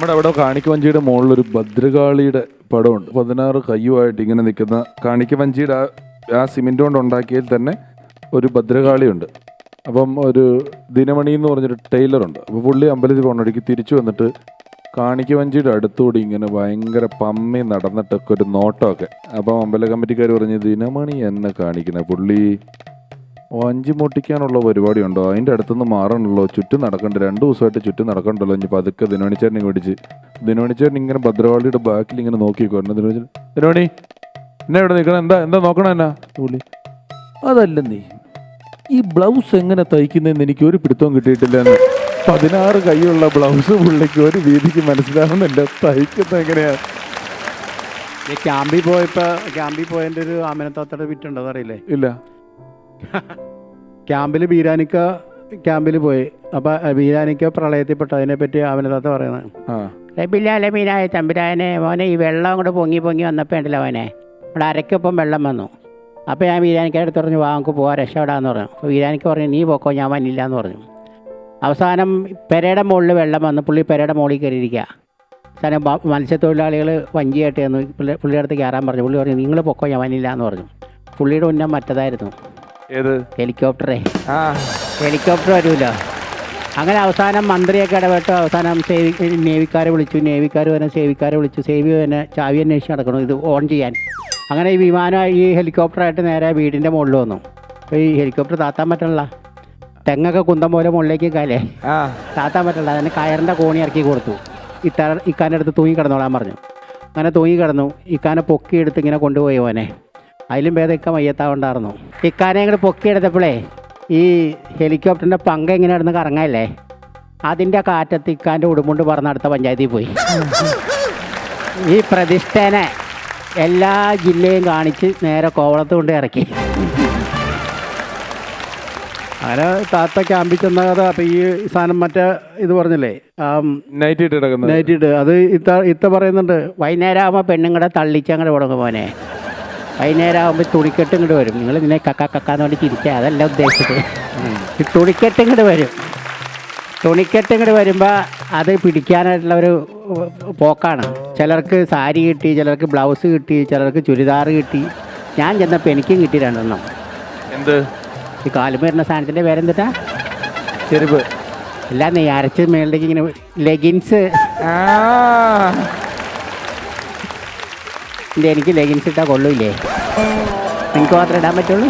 നമ്മുടെ അവിടെ കാണിക്കവഞ്ചിയുടെ ഒരു ഭദ്രകാളിയുടെ പടമുണ്ട്. പതിനാറ് കയ്യുമായിട്ട് ഇങ്ങനെ നിൽക്കുന്ന കാണിക്കവഞ്ചിയുടെ ആ ആ സിമെന്റ് കൊണ്ട് ഉണ്ടാക്കിയതിൽ തന്നെ ഒരു ഭദ്രകാളിയുണ്ട്. അപ്പം ഒരു ദിനമണി എന്ന് പറഞ്ഞൊരു ടൈലറുണ്ട് അപ്പോൾ പുള്ളി അമ്പലത്തിൽ പോകണടിക്ക് തിരിച്ചു വന്നിട്ട് കാണിക്കവഞ്ചിയുടെ അടുത്തുകൂടി ഇങ്ങനെ ഭയങ്കര പമ്മി നടന്നിട്ടൊക്കെ ഒരു നോട്ടമൊക്കെ. അപ്പം അമ്പല കമ്മിറ്റിക്കാർ പറഞ്ഞ് ദിനമണി എന്നെ കാണിക്കണേ. പുള്ളി വഞ്ചി മുട്ടിക്കാനുള്ള പരിപാടി ഉണ്ടോ അതിന്റെ അടുത്തുനിന്ന് മാറണല്ലോ ചുറ്റും നടക്കണ്ട? രണ്ട് ദിവസമായിട്ട് ചുറ്റും നടക്കണ്ടല്ലോ. ഇനി പതുക്കെ ദിനോണിച്ചേട്ടനെ മേടിച്ച് ദിനോണിച്ചേട്ടൻ ഇങ്ങനെ ഭദ്രവാളിയുടെ ബാക്കിൽ ഇങ്ങനെ നോക്കി നിൽക്കുവായിരുന്നു ദിനോണി ദിനോണി എന്നെ ഇവിടെ നിൽക്കണം? എന്താ എന്താ നോക്കണം എന്നാ? പുള്ളി അതല്ല നീ. ഈ ബ്ലൗസ് എങ്ങനെ തയ്ക്കുന്നതെന്ന് എനിക്ക് ഒരു പിടുത്തവും കിട്ടിയിട്ടില്ല എന്ന്. പതിനാറ് കൈയുള്ള ബ്ലൗസ് പുള്ളിക്ക് ഒരു രീതിക്ക് മനസ്സിലാവുന്നില്ല. തയ്ക്കുന്നത് എങ്ങനെയാണ് ക്യാമ്പിൽ പോയപ്പോ ക്യാമ്പിൽ പോയതിന്റെ ഒരു ആമനത്താത്തയുടെ വിറ്റുണ്ടോ അതറിയില്ലേ ഇല്ല. ക്യാമ്പിൽ ബീരാനിക്ക ക്യാമ്പിൽ പോയി. അപ്പൊ ബീരാനിക്ക പ്രളയത്തിൽപ്പെട്ട. അതിനെ പറ്റി ആമനത്താത്ത പറയുന്നത് ആ. റബിലാലെ മീനായ തമ്പുരാനെ മോനെ ഈ വെള്ളം കൂടെ പൊങ്ങി പൊങ്ങി വന്നപ്പോൾ ഉണ്ടല്ലോ അവനെ ഇവിടെ അരക്കൊപ്പം വെള്ളം വന്നു. അപ്പോൾ ഞാൻ വീരാനിക്കയുടെ അടുത്ത് പറഞ്ഞു വാ നമുക്ക് പോവാം രക്ഷപ്പെടാന്ന് പറഞ്ഞു. അപ്പോൾ ബീരാനിക്ക് പറഞ്ഞു നീ പോക്കോ ഞാൻ വന്നില്ല എന്ന് പറഞ്ഞു. അവസാനം പെരയുടെ മുകളിൽ വെള്ളം വന്നു. പുള്ളി പെരയുടെ മുകളിൽ കയറിയിരിക്കുക അവസാനം മത്സ്യത്തൊഴിലാളികൾ വഞ്ചിയായിട്ട് ചെന്നു പുള്ളി പുള്ളിയുടെ അടുത്ത് കയറാൻ പറഞ്ഞു. പുള്ളി പറഞ്ഞു നിങ്ങൾ പൊക്കോ ഞാൻ വന്നില്ല എന്ന് പറഞ്ഞു. പുള്ളിയുടെ ഉന്നം മറ്റതായിരുന്നു. ഏത്? ഹെലികോപ്റ്ററേ. ആ. ഹെലികോപ്റ്റർ വരൂല. അങ്ങനെ അവസാനം മന്ത്രിയൊക്കെ ഇടപെട്ട് അവസാനം സേവി നേവിക്കാരെ വിളിച്ചു. നേവിക്കാർ തന്നെ സേവിക്കാരെ വിളിച്ചു. സേവി തന്നെ ചാവി അന്വേഷിച്ച് നടക്കണം. ഇത് ഓൺ ചെയ്യാൻ. അങ്ങനെ ഈ വിമാനം ഈ ഹെലികോപ്റ്ററായിട്ട് നേരെ വീടിന്റെ മുകളിൽ വന്നു. അപ്പോൾ ഈ ഹെലികോപ്റ്റർ താത്താൻ പറ്റണില്ല. തെങ്ങൊക്കെ കുന്തം പോലെ മുകളിലേക്ക് കാലേ. ആ. താത്താൻ പറ്റില്ല അതിന് കയറിന്റെ കോണി ഇറക്കി കൊടുത്തു. ഇത്ത ഇക്കാന്റെ അടുത്ത് തൂങ്ങി കിടന്നോളാൻ പറഞ്ഞു. അങ്ങനെ തൂങ്ങി കിടന്നു ഇക്കാനെ പൊക്കിയെടുത്ത് ഇങ്ങനെ കൊണ്ടുപോയി ഓനെ. അതിലും ഭേദമൊക്കെ മയ്യത്താവുണ്ടായിരുന്നു ഇക്കാനെ ഇങ്ങോട്ട് പൊക്കി എടുത്തപ്പോഴേ ഈ ഹെലികോപ്റ്ററിന്റെ പങ്ക് എങ്ങനെ ഇടുന്ന കറങ്ങല്ലേ? അതിന്റെ കാറ്റത്ത് ഇക്കാന്റെ ഉടുമുണ്ട് പറഞ്ഞ അടുത്ത പഞ്ചായത്തിൽ പോയി. ഈ പ്രതിഷ്ഠേനെ എല്ലാ ജില്ലയും കാണിച്ച് നേരെ കോവളത്ത് കൊണ്ട് ഇറക്കി. അങ്ങനെ താത്ത ക്യാമ്പിൽ ചെന്ന കഥ. അപ്പൊ ഈ സാധനം മറ്റേ ഇത് പറഞ്ഞില്ലേ? നൈറ്റ് ഇട്ട് നൈറ്റ് ഇട്ട്. അത് ഇത്ത ഇത്ത പറയുന്നുണ്ട്. വൈകുന്നേരം ആകുമ്പോൾ പെണ്ണുങ്ങളെ തള്ളിച്ച് അങ്ങോട്ട് തുടങ്ങും മോനെ വൈകുന്നേരം ആകുമ്പോൾ തുണിക്കെട്ട് ഇങ്ങോട്ട് വരും. നിങ്ങൾ ഇതിനെ കക്ക കക്കാന്ന് വേണ്ടി ചിരിക്കുക അതല്ല ഉദ്ദേശിച്ചത്. ഈ തുണിക്കെട്ട് ഇങ്ങോട്ട് വരും. തുണിക്കെട്ട് ഇങ്ങോട്ട് വരുമ്പോൾ അത് പിടിക്കാനായിട്ടുള്ള ഒരു പോക്കാണ്. ചിലർക്ക് സാരി കിട്ടി ചിലർക്ക് ബ്ലൗസ് കിട്ടി ചിലർക്ക് ചുരിദാർ കിട്ടി. ഞാൻ ചെന്നപ്പോൾ എനിക്കും കിട്ടി രണ്ടെണ്ണം. എന്ത്? ഈ കാലും വരുന്ന സാധനത്തിന്റെ പേരെന്തിട്ടാ? ചെരുപ്പ്. അല്ല നീ അരച്ച് മേളിലേക്ക് ഇങ്ങനെ ലെഗിൻസ്. ആ. ഇത് എനിക്ക് ലെഗിൻസ് ഇട്ടാൽ കൊള്ളൂല്ലേ എനിക്ക് മാത്രമേ ഇടാൻ പറ്റുള്ളൂ?